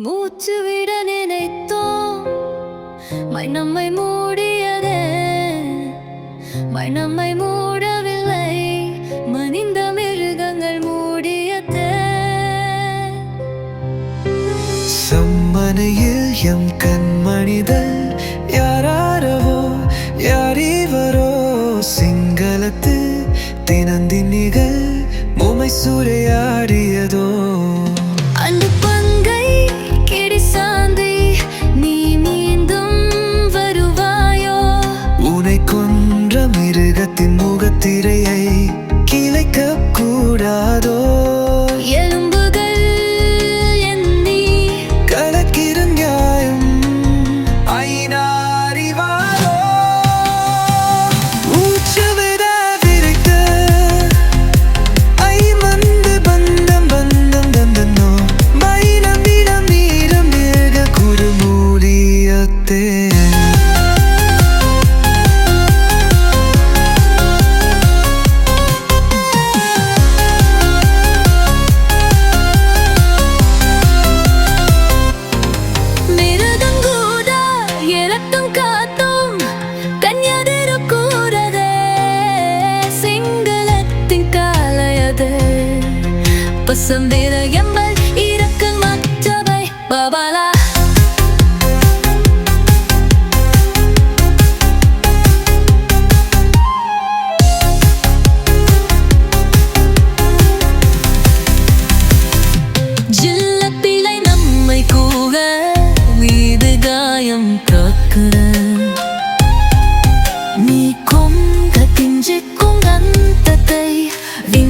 மூச்சு விட நினைத்தோம். மை நம்மை மூடியதே. மை நம்மை மூடவில்லை. மனித மிருகங்கள் மூடியதே. சம்மனையில் எம் கண் மனிதன் யாராரவோ யாரிவரோ சிங்களத்து தினந்தின் நிகழ் சூறையாடியதோ முகத்திரையை கிளைக்க கூடாதோ?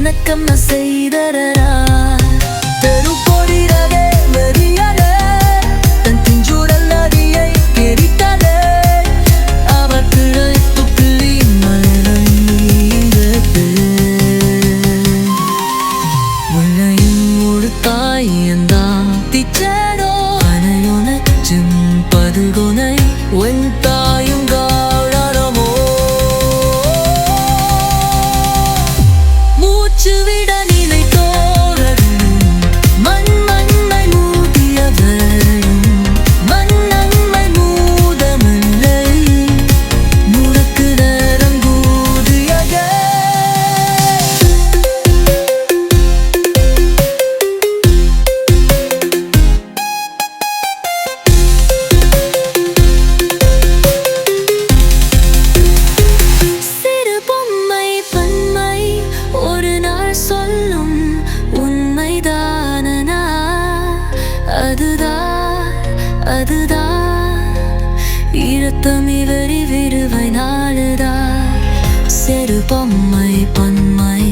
வணக்கம் நான் செய்தரா அதுதான் ஈரத்தமிழறி விருவை நாடுதான் செரு பொம்மை பன்மை